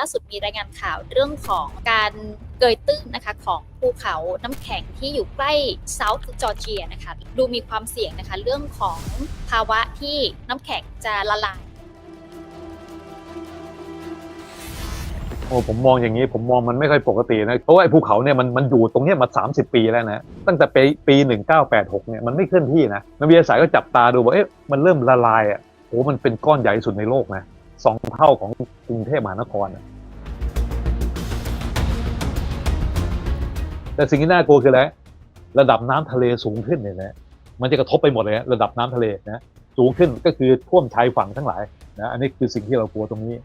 ล่าสุดมีรายงานข่าวเรื่องของการเกยตื้นนะคะของภูเขาน้ำแข็งที่อยู่ใกล้เซาท์จอร์เจียนะคะดูมีความเสี่ยงนะคะเรื่องของภาวะที่น้ำแข็งจะละลายโอ้ผมมองอย่างนี้ผมมองมันไม่ค่อยปกตินะเพราะว่าไอ้ภูเขาเนี่ยมันมันอยู่ตรงเนี้ยมา 30 ปีแล้วนะตั้งแต่ปีปี 1986 เนี่ยมันไม่เคลื่อนที่นะนักวิทยาศาสตร์ก็จับตาดูว่าเอ๊ะมันเริ่มละลายอะโอ้มันเป็นก้อนใหญ่สุดในโลกนะสองเท่าของกรุงเทพมหานครอะ แต่สิ่งที่น่ากลัวคืออะไรระดับน้ำทะเลสูงขึ้นเนี่ยนะมันจะกระทบไปหมดเลยนะระดับน้ำทะเลนะสูงขึ้นก็คือท่วมชายฝั่งทั้งหลายนะอันนี้คือสิ่งที่เรากลัวตรงนี้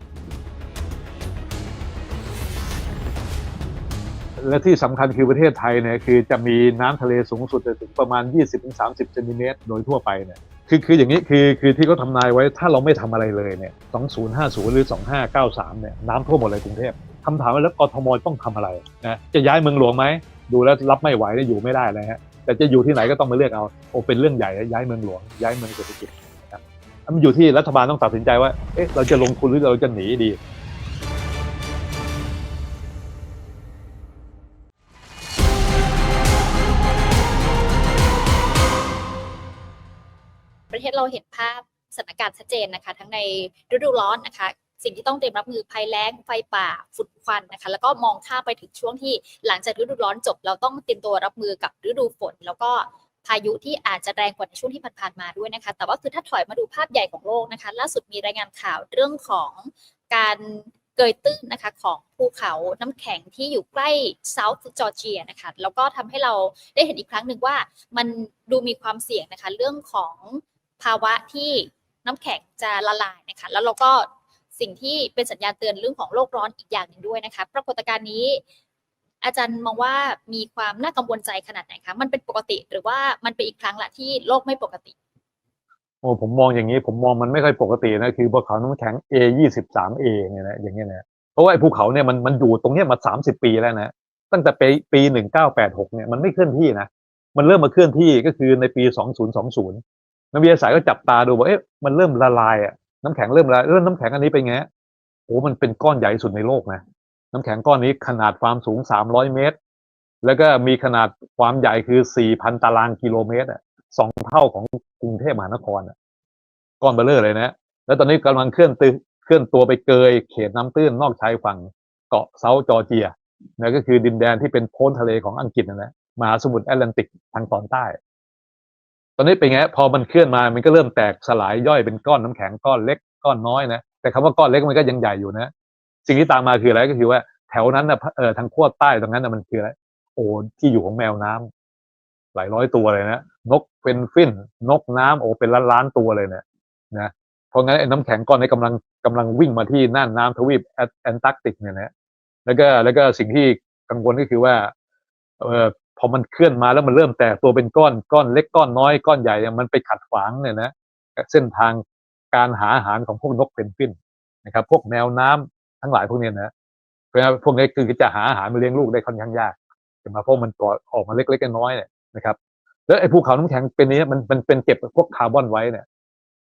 และที่สำคัญคือประเทศไทยเนี่ยคือจะมีน้ำทะเลสูงสุดถึงประมาณ 20-30เซนติเมตรโดยทั่วไปเนี่ยคือคืออย่างนี้คือคือที่เขาทำนายไว้ถ้าเราไม่ทำอะไรเลยเนี่ย2050 หรือ 2593เนี่ยน้ำท่วมหมดเลยกรุงเทพคำถามว่าแล้วกทมต้องทำอะไรนะจะย้ายเมืองหลวงไหม ดูแล้วรับไม่ไหวแล้วอยู่ไม่ได้เลยฮะแต่จะอยู่ที่ไหนก็ต้องมาเลือกเอาโอเป็นเรื่องใหญ่ย้ายเมืองหลวงย้ายเมืองเศรษฐกิจนะครับมันอยู่ที่รัฐบาลต้องตัดสินใจว่าเอ๊ะเราจะลงทุนหรือเราจะหนีดีประเทศเราเห็นภาพสถานการณ์ชัดเจนนะคะ ทั้งในฤดูร้อนนะคะ สิ่งที่ต้องเตรียมรับมือภัยแล้งไฟป่าฝุ่นควันนะคะ แล้วก็มองข้ามไปถึงช่วงที่หลังจากฤดูร้อนจบ เราต้องเตรียมตัวรับมือกับฤดูฝน แล้วก็พายุที่อาจจะแรงกว่าในช่วงที่ผ่านๆมาด้วยนะคะ แต่ว่าคือถ้าถอยมาดูภาพใหญ่ของโลกนะคะ ล่าสุดมีรายงานข่าวเรื่องของการเกยตื้นนะคะของภูเขาน้ำแข็งที่อยู่ใกล้เซาท์จอร์เจียนะคะแล้วก็ทำให้เราได้เห็นอีกครั้งหนึ่งว่ามันดูมีความเสี่ยงนะคะ เรื่องของภาวะที่น้ำแข็งจะละลายนะคะ แล้วเราก็ สิ่งที่เป็นสัญญาณเตือนเรื่องของโลกร้อนอีกอย่างหนึ่งด้วยนะคะ ปรากฏการณ์นี้ อาจารย์มองว่ามีความน่ากังวลใจขนาดไหนคะมันเป็นปกติหรือว่ามันเป็นอีกครั้งละที่โลกไม่ปกติโอ้ผมมองอย่างนี้ผมมองมันไม่ค่อยปกตินะคือภูเขาน้ำแข็ง A ยี่สิบสาม A เนี่ยนะอย่างเงี้ยนะเพราะว่าภูเขาเนี่ยมันมันอยู่ตรงเนี้ยมาสามสิบปีแล้วนะตั้งแต่ปีปีหนึ่งเก้าแปดหกเนี่ยมันไม่เคลื่อนที่นะมันเริ่มมาเคลื่อนที่ก็คือในปีสองศูนย์สองศูนย์นักวิทยาศาสตร์ก็จับตาดูว่าเอ๊ะมันเริ่มละลายอะ น้ำแข็งเริ่มละเริ่มน้ำแข็งอันนี้เป็นไงโอ้มันเป็นก้อนใหญ่สุดในโลกนะน้ำแข็งก้อนนี้ขนาดความสูงสามร้อยเมตร แล้วก็มีขนาดความใหญ่คือสี่พันตารางกิโลเมตรอะสองเท่าของกรุงเทพมหานครอะก้อนเบลเลอร์เลยนะ แล้วตอนนี้กำลังเคลื่อนตัวเคลื่อนตัวไปเกยเขตน้ำตื้นนอกชายฝั่งเกาะเซาท์จอร์เจียนะก็คือดินแดนที่เป็นโพ้นทะเลของอังกฤษนะนะมหาสมุทรแอตแลนติกทางตอนใต้ ตอนนี้เป็นไงพอมันเคลื่อนมามันก็เริ่มแตกสลายย่อยเป็นก้อนน้ำแข็งก้อนเล็กก้อนน้อยนะแต่คำว่าก้อนเล็กมันก็ยังใหญ่อยู่นะ สิ่งที่ตามมาคืออะไรก็คือว่าแถวนั้นนะเออทางขั้วใต้ตรงนั้นนะมันคืออะไรโอ้ที่อยู่ของแมวน้ำหลายร้อยตัวเลยนะนกเป็นฟินนกน้ำโอ้เป็นล้านล้านตัวเลยเนี่ยนะเพราะงั้นไอ้น้ำแข็งก้อนนี้กำลังกำลังวิ่งมาที่น่านน้ำทวีปแอตแอนตาร์กติกเนี่ยนะแล้วก็แล้วก็สิ่งที่กังวลก็คือว่าเออ พอมันเคลื่อนมาแล้วมันเริ่มแตกตัวเป็นก้อนก้อนเล็กก้อนน้อยก้อนใหญ่เนี่ยมันไปขัดขวางเนี่ยนะเส้นทางการหาอาหารของพวกนกเพนกวินนะครับ พวกแมวน้ำทั้งหลายพวกนี้นะเพราะงั้นพวกนี้คือจะหาอาหารมาเลี้ยงลูกได้ค่อนข้างยากจะมาเพราะมันก่อออกมาเล็กๆน้อยๆเนี่ยนะครับแล้วไอ้ภูเขาน้ำแข็งเป็นนี้มันมันเป็นเก็บพวกคาร์บอนไว้เนี่ย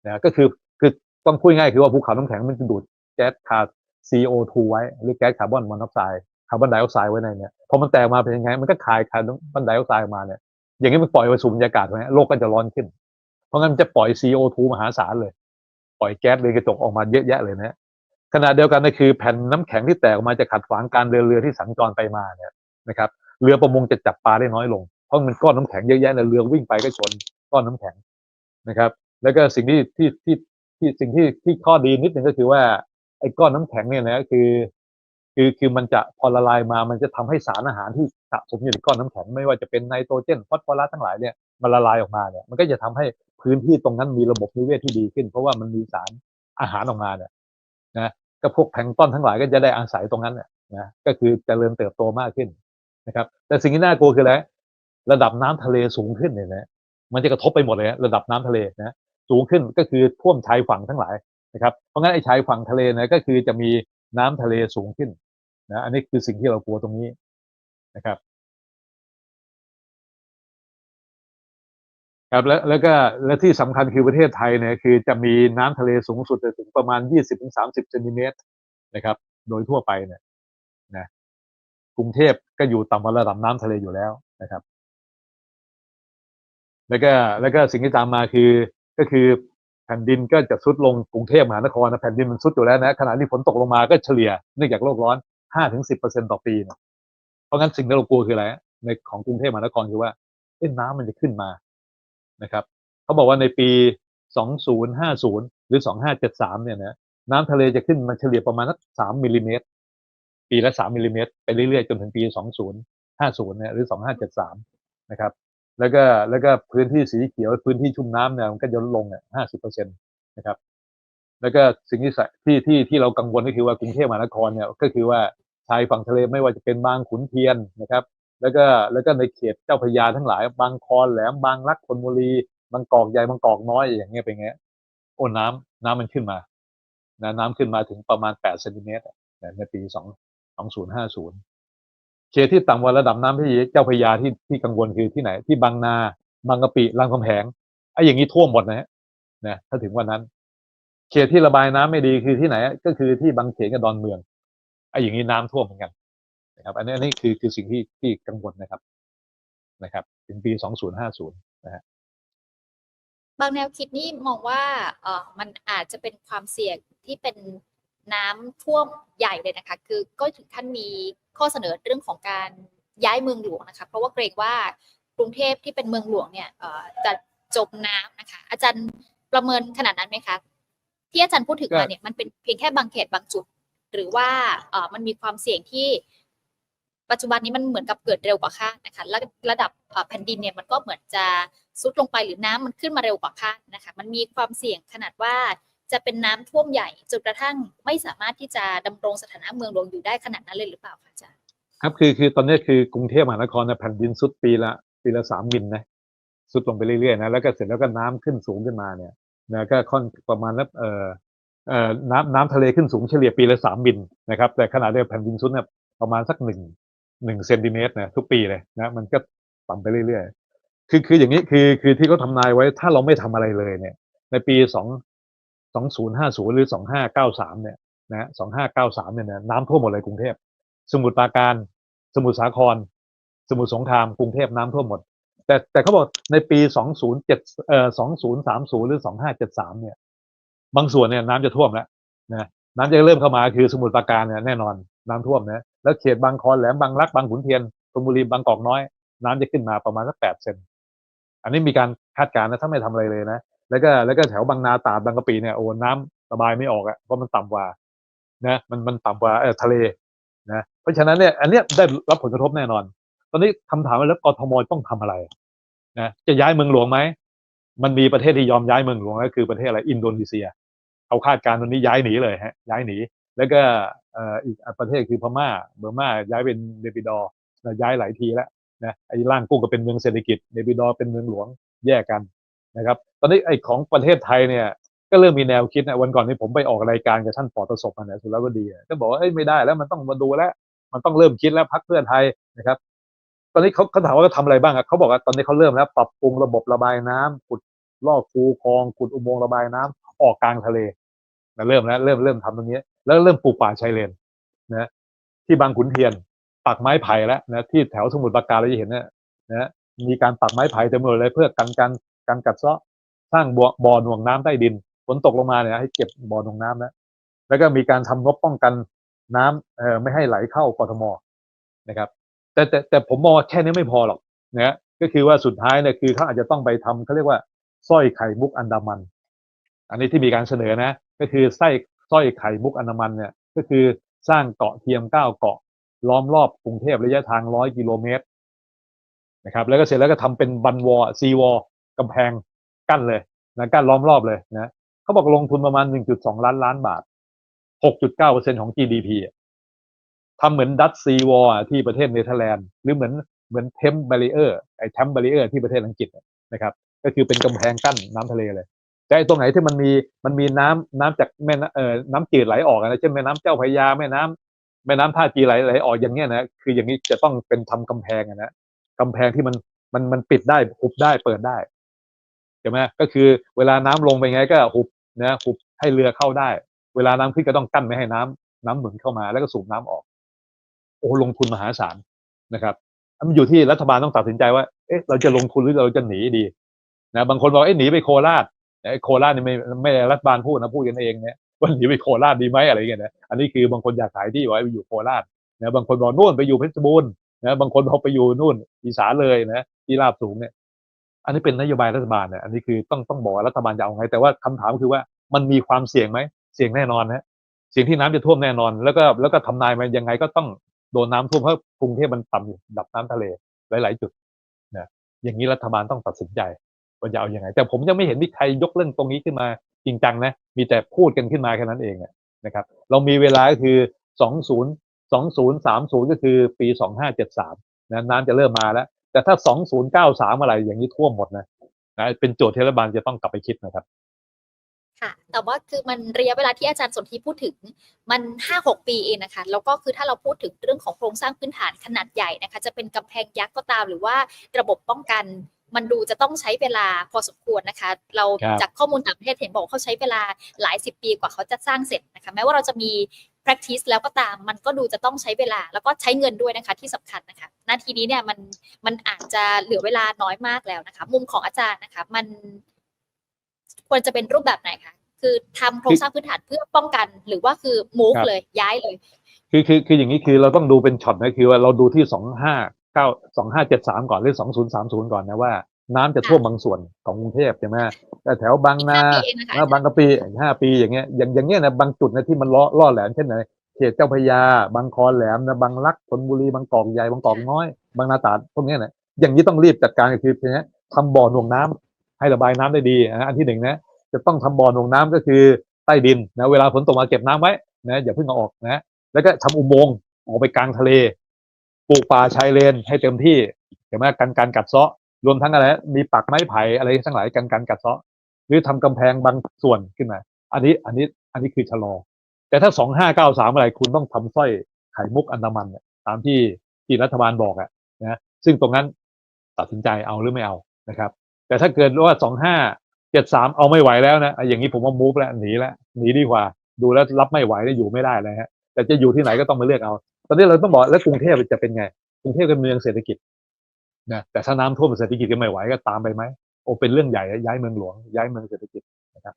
นะก็คือคือต้องพูดง่ายคือว่าภูเขาน้ำแข็งมันจะดูดแก๊สคาร์ CO2 ไว้หรือแก๊สคาร์บอนมอนอกไซด์ คาร์บอนไดออกไซด์ไว้ในเนี่ยพอมันแตกมาเป็นยังไง มันก็คายคาร์บอนไดออกไซด์ออกมาเนี่ยอย่างนี้มันปล่อยไปสู่บรรยากาศไว้โลกก็จะร้อนขึ้น เพราะงั้นมันจะปล่อย CO2 มหาศาลเลย ปล่อยแก๊สเรือนกระจกออกมาเยอะแยะเลยนะขณะเดียวกันก็คือแผ่นน้ำแข็งที่แตกออกมาจะขัดขวางการเดินเรือที่สัญจรไปมาเนี่ยนะครับเรือประมงจะจับปลาได้น้อยลง เพราะมันก้อนน้ำแข็งเยอะแยะเลยเรือวิ่งไปก็ชนก้อนน้ำแข็งนะครับ แล้วก็สิ่งที่ที่ที่ที่สิ่งที่ที่ข้อดีนิดนึงก็คือว่าไอ้ก้อนน้ำแข็งเนี่ยนะคือ คือคือมันจะพอละลายมามันจะทำให้สารอาหารที่สะสมอยู่ในก้อนน้ำแข็งไม่ว่าจะเป็นไนโตรเจนฟอสฟอรัสทั้งหลายเนี่ยมันละลายออกมาเนี่ยมันก็จะทำให้พื้นที่ตรงนั้นมีระบบนิเวศที่ดีขึ้น เพราะว่ามันมีสารอาหารออกมาเนี่ยนะก็พวกแพลงต้นทั้งหลายก็จะได้อาศัยตรงนั้นเนี่ยนะก็คือเจริญเติบโตมากขึ้นนะครับแต่สิ่งที่น่ากลัวคืออะไรระดับน้ำทะเลสูงขึ้นเนี่ยนะมันจะกระทบไปหมดเลยนะระดับน้ำทะเลนะสูงขึ้นก็คือท่วมชายฝั่งทั้งหลายนะครับเพราะงั้นไอ้ชายฝั่งทะเลนะก็คือจะมีน้ำทะเลสูงขึ้น นะอันนี้คือสิ่งที่เรากลัวตรงนี้นะครับครับแล้วแล้วก็และที่สำคัญคือประเทศไทยเนี่ยคือจะมีน้ำทะเลสูงสุดถึงประมาณ 20-30เซนติเมตรนะครับ โดยทั่วไปเนี่ยนะกรุงเทพก็อยู่ต่ำกว่าระดับน้ำทะเลอยู่แล้วนะครับ แล้วก็แล้วก็สิ่งที่ตามมาคือก็คือแผ่นดินก็จะซุดลงกรุงเทพมหานครนะแผ่นดินมันซุดอยู่แล้วนะขณะที่ฝนตกลงมาก็เฉลี่ยเนื่องจากโลกร้อน ห้าถึงสิบเปอร์เซ็นต่อปีนะเพราะงั้นสิ่งที่เรากลัวคืออะไรในของกรุงเทพมหานครคือว่าเอ้น้ำมันจะขึ้นมานะครับเขาบอกว่าในปี 2050 หรือ 2573 เนี่ยนะน้ำทะเลจะขึ้นมาเฉลี่ยประมาณสัก3มิลลิเมตร ปีละ 3มิลลิเมตรไปเรื่อยๆ จนถึงปี 2050 เนี่ยหรือ 2573 นะครับ แล้วก็แล้วก็พื้นที่สีเขียวพื้นที่ชุ่มน้ำเนี่ยมันก็จะลดลงอะห้าสิบเปอร์เซ็นตนะครับ แล้วก็สิ่งที่ที่ที่ที่เรากังวลก็คือว่ากรุงเทพมหานครเนี่ยก็คือว่า ชายฝั่งทะเลไม่ว่าจะเป็นบางขุนเทียนนะครับ แล้วก็แล้วก็ในเขตเจ้าพระยาทั้งหลาย บางคอนแหลมบางรักธนบุรีบางกอกใหญ่บางกอกน้อยอย่างเงี้ยเป็นไงโอ้น้ำน้ำมันขึ้นมานะน้ำขึ้นมาถึงประมาณแปดเซนติเมตรในปีสองสองศูนย์ห้าศูนย์เขตที่ต่ำกว่าระดับน้ำที่เจ้าพระยาที่ที่กังวลคือที่ไหน ที่บางนาบางกะปิรามคำแหงไอ้อย่างนี้ท่วมหมดนะฮะนะถ้าถึงวันนั้น เขตที่ระบายน้ำไม่ดีคือที่ไหน ก็คือที่บางเขนกับดอนเมือง ไอ้อย่างนี้น้ำท่วมเหมือนกันนะครับอันนี้อันนี้คือคือสิ่งที่ที่กังวลนะครับนะครับถึงปี 2050 นะฮะบางแนวคิดนี่มองว่าเออมันอาจจะเป็นความเสี่ยงที่เป็นน้ำท่วมใหญ่เลยนะคะ คือก็ถึงขั้นมีข้อเสนอเรื่องของการย้ายเมืองหลวงนะคะ เพราะว่าเกรงว่ากรุงเทพที่เป็นเมืองหลวงเนี่ยเอ่อจะจมน้ำนะคะ อาจารย์ประเมินขนาดนั้นไหมคะ ที่อาจารย์พูดถึงมาเนี่ยมันเป็นเพียงแค่บางเขตบางจุด หรือว่ามันมีความเสี่ยงที่ปัจจุบันนี้มันเหมือนกับเกิดเร็วกว่าคาดนะคะและระดับแผ่นดินเนี่ยมันก็เหมือนจะซุดลงไปหรือน้ำมันขึ้นมาเร็วกว่าคาดนะคะ มันมีความเสี่ยงขนาดว่าจะเป็นน้ำท่วมใหญ่จนกระทั่งไม่สามารถที่จะดำรงสถานะเมืองหลวงอยู่ได้ขนาดนั้นเลยหรือเปล่าคะอาจารย์ครับคือคือตอนนี้คือกรุงเทพมหานครนะแผ่นดินสุดปีละปีละสามมิลนะสุดลงไปเรื่อยๆนะแล้วก็เสร็จแล้วก็น้ำขึ้นสูงขึ้นมาเนี่ยนะก็ค่อนประมาณนับเอ่อเอ่อ น้ำน้ำทะเลขึ้นสูงเฉลี่ยปีละสามมิลนะครับ แต่ขณะเดียวแผ่นดินสุดเนี่ยประมาณสักหนึ่งหนึ่งเซนติเมตรนะทุกปีเลยนะมันก็ต่ำไปเรื่อยๆ คือคืออย่างนี้คือคือที่เขาทำนายไว้ถ้าเราไม่ทำอะไรเลยเนี่ย ในปีสองสองศูนย์ห้าศูนย์หรือสองห้าเก้าสามเนี่ยนะสองห้าเก้าสามเนี่ยนะน้ำท่วมหมดเลยกรุงเทพสมุทรปราการ สมุทรสาคร สมุทรสงครามกรุงเทพน้ำท่วมหมด แต่แต่เขาบอกในปี2007เจ็ดเอ่อ2030หรือ2573เนี่ย บางส่วนเนี่ยน้ำจะท่วมแล้วนะน้ำจะเริ่มเข้ามาคือสมุทรปราการเนี่ยแน่นอนน้ำท่วมนะแล้วเขตบางคอนแหลมบางรักบางขุนเทียนธนบุรีบางกอกน้อย น้ำจะขึ้นมาประมาณสัก8เซนอันนี้มีการคาดการณ์นะถ้าไม่ทำอะไรเลยนะแล้วก็แล้วก็แถวบางนาตราดบางกะปิเนี่ยโอ้น้ำระบายไม่ออกอะ่ะเพราะมันต่ำกว่านะมันมันต่ำกว่าเออทะเลนะเพราะฉะนั้นเนี่ยอันเนี้ยได้รับผลกระทบแน่นอน ตอนนี้คำถามว่าแล้วกทมต้องทำอะไรนะจะย้ายเมืองหลวงไหมมันมีประเทศที่ยอมย้ายเมืองหลวงก็คือประเทศอะไรอินโดนีเซีย เขาคาดการณ์ตอนนี้ย้ายหนีเลยฮะย้ายหนี แล้วก็อีกประเทศคือพม่าเบอร์มาย้ายเป็นเนปิดอ์ย้ายหลายทีแล้วนะไอ้ล่างกุ้งก็เป็นเมืองเศรษฐกิจเนปิดอเป็นเมืองหลวงแยกกันนะครับ ตอนนี้ไอ้ของประเทศไทยเนี่ยก็เริ่มมีแนวคิดนะวันก่อนที่ผมไปออกรายการกับท่านปอตศพมาเนี่ยสุรวดีอะก็บอกว่าเอ้ยไม่ได้แล้วมันต้องมาดูแล้ว มันต้องเริ่มคิดแล้วพักเพื่อไทยนะครับ ตอนนี้เขาเขาถามว่าเขาทำอะไรบ้างอะเขาบอกว่าตอนนี้เขาเริ่มแล้ว ปรับปรุงระบบระบายน้ำขุดลอกคูคลองขุดอุโมงค์ระบายน้ำ ออกกลางทะเลนะเริ่มแล้วเริ่มเริ่มทำตรงนี้ แล้วเริ่มปลูกป่าชายเลนนะที่บางขุนเทียนปักไม้ไผ่แล้วนะที่แถวสมุทรปราการเราจะเห็นเนี่ยนะมีการปักไม้ไผ่เต็มไปหมดเลยเพื่อกันกันกันกัดเซาะสร้างบ่อบ่อหน่วงน้ำใต้ดินฝนตกลงมาเนี่ยให้เก็บบ่อหน่วงน้ำนะแล้วก็มีการทำงบป้องกันน้ำเอ่อไม่ให้ไหลเข้ากทมนะครับ แต่แต่แต่ผมมองว่าแค่นี้ไม่พอหรอกนะก็คือว่าสุดท้ายเนี่ยคือเขาอาจจะต้องไปทำเขาเรียกว่าสร้อยไข่มุกอันดามัน อันนี้ที่มีการเสนอนะ ก็คือไส้สร้อยไข่มุกอนามันเนี่ยก็คือสร้างเกาะเทียมเก้าเกาะ ล้อมรอบกรุงเทพระยะทางร้อยกิโลเมตรนะครับแล้วก็เสร็จแล้วก็ทำเป็นบันวอซีวอกำแพงกั้นเลยนะกั้นล้อมรอบเลยนะเขาบอกลงทุนประมาณ 1.2 ล้านล้านบาท 6.9%ของ GDP ทำเหมือนดัตซีวอลที่ประเทศเนเธอร์แลนด์หรือเหมือนเหมือนเทมเบรีเออร์ไอเทมเบรีเออร์ที่ประเทศอังกฤษนะครับ ก็คือเป็นกำแพงกั้นน้ำทะเลเลย แต่ตรงไหนที่มันมีมันมีน้ำน้ำจากแม่น้ำเอ่อน้ำจืดไหลออกอะนะเช่นแม่น้ำเจ้าพระยาแม่น้ำแม่น้ำท่าจีไหลไหลออกอย่างเงี้ยนะคืออย่างนี้จะต้องเป็นทำกำแพงนะกำแพงที่มันมันมันปิดได้หุบได้เปิดได้ใช่ไหมก็คือเวลาน้ำลงไปไงก็หุบนะหุบให้เรือเข้าได้ เวลาน้ำขึ้นก็ต้องกั้นไม่ให้น้ำน้ำหนุนเข้ามาแล้วก็สูบน้ำออก โอ้ลงทุนมหาศาลนะครับมันอยู่ที่รัฐบาลต้องตัดสินใจว่าเอ๊ะเราจะลงทุนหรือเราจะหนีดีนะบางคนบอกเอ๊ะหนีไปโคราช โคราชนี่ไม่ไม่รัฐบาลพูดนะพูดกันเองเนี่ยว่าหนีไปโคราชดีไหมอะไรเงี้ยนะอันนี้คือบางคนอยากขายที่ไว้ไปอยู่โคราชนะบางคนบอกนู่นไปอยู่เพชรบูรณ์นะบางคนบอกไปอยู่นู่นอีสานเลยนะที่ราบสูงเนี่ย อันนี้เป็นนโยบายรัฐบาลเนี่ยอันนี้คือต้องต้องบอกว่ารัฐบาลจะเอาไง แต่ว่าคำถามคือว่ามันมีความเสี่ยงไหมเสี่ยงแน่นอนนะเสี่ยงที่น้ำจะท่วมแน่นอน แล้วก็แล้วก็ทำนายมายังไงก็ต้องโดนน้ำท่วมเพราะกรุงเทพมันต่ำอยู่ดับน้ำทะเลหลาย ๆ จุดนะอย่างนี้รัฐบาลต้องตัดสินใจ ว่าจะเอาอยัางไง แต่ผมยังไม่เห็นมีใครยกเรื่องตรงนี้ขึ้นมาจริงจังนะ มีแต่พูดกันขึ้นมาแค่นั้นเองนะครับ เรามีเวลาก็คือ 20 2030 ก็คือปี 2573นะน้ำจะเริ่มมาแล้ว แต่ถ้า 2093อะไรอย่างนี้ท่วมหมดนะนะเป็นโจทย์ที่รัฐบาลจะต้องกลับไปคิดนะครับค่ะแต่ว่าคือมันระยะเวลาที่อาจารย์สนธิพูดถึงมันห้าหกปีเองนะคะแล้วก็คือถ้าเราพูดถึงเรื่องของโครงสร้างพื้นฐานขนาดใหญ่นะคะ จะเป็นกำแพงยักษ์ก็ตามหรือว่าระบบป้องกัน มันดูจะต้องใช้เวลาพอสมควรนะคะ เราครับจากข้อมูลต่างประเทศเห็นบอกว่าเขาใช้เวลาหลายสิบปีกว่าเขาจะสร้างเสร็จนะคะแม้ว่าเราจะมี practice แล้วก็ตามมันก็ดูจะต้องใช้เวลาแล้วก็ใช้เงินด้วยนะคะที่สำคัญนะคะนาทีนี้เนี่ยมันมันอาจจะเหลือเวลาน้อยมากแล้วนะคะ มุมของอาจารย์นะคะ มันควรจะเป็นรูปแบบไหนคะคือทำโครงสร้างพื้นฐานเพื่อป้องกัน หรือว่าคือ move ครับเลยย้ายเลย คือคือคืออย่างนี้คือเราต้องดูเป็นช็อตนะคือว่าเราดูที่สองห้า เก้าสองห้าเจ็ดสามก่อนหรือสองศูนย์สามศูนย์ก่อนนะว่า น้ำจะท่วมบางส่วนของกรุงเทพใช่ไหมแต่แถวบางนาอีกห้าปีเองนะคะแล้วบางกะปิอีกห้าปีอย่างเงี้ยอย่างอย่างเงี้ยนะบางจุดนะที่มันล้อล่อแหลมเช่นไหนเขตเจ้าพระยา บางคอแหลมนะบางรักธนบุรีบางกอกใหญ่บางกอกน้อย บางนาตราดพวกเนี้ยนะอย่างนี้ต้องรีบจัดการก็คือเนี้ยทำบ่อหน่วงน้ำให้ระบายน้ำได้ดีนะอันที่หนึ่งนะจะต้องทำบ่อหน่วงน้ำก็คือใต้ดินนะเวลาฝนตกมาเก็บน้ำไว้นะอย่าเพิ่งเอาออกนะแล้วก็ทำอุโมงค์ออกไปกลางทะเล ปลูกป่าชายเลนให้เต็มที่เห็นไหมกันการกัดเซาะ รวมทั้งอะไรมีปักไม้ไผ่อะไรทั้งหลายกันการกัดเซาะ หรือทำกำแพงบางส่วนขึ้นมา อันนี้อันนี้อันนี้คือชะลอ แต่ถ้าสองห้าเก้าสามอะไรคุณต้องทำสร้อยไข่มุกอันดามันเนี่ยตามที่ที่รัฐบาลบอกอะนะซึ่งตรงนั้นตัดสินใจเอาหรือไม่เอานะครับ แต่ถ้าเกิดว่าสองห้าเจ็ดสามเอาไม่ไหวแล้วนะอะอย่างนี้ผมว่ามูฟแล้วหนีแล้วหนีดีกว่า ดูแล้วรับไม่ไหวแล้วอยู่ไม่ได้เลยฮะแต่จะอยู่ที่ไหนก็ต้องมาเลือกเอา ตอนนี้เราต้องบอกแล้วกรุงเทพจะเป็นไง กรุงเทพเป็นเมืองเศรษฐกิจนะแต่ถ้าน้ำท่วมเศรษฐกิจก็ไม่ไหวก็ตามไปไหมโอ้เป็นเรื่องใหญ่นะย้ายเมืองหลวงย้ายเมืองเศรษฐกิจนะครับ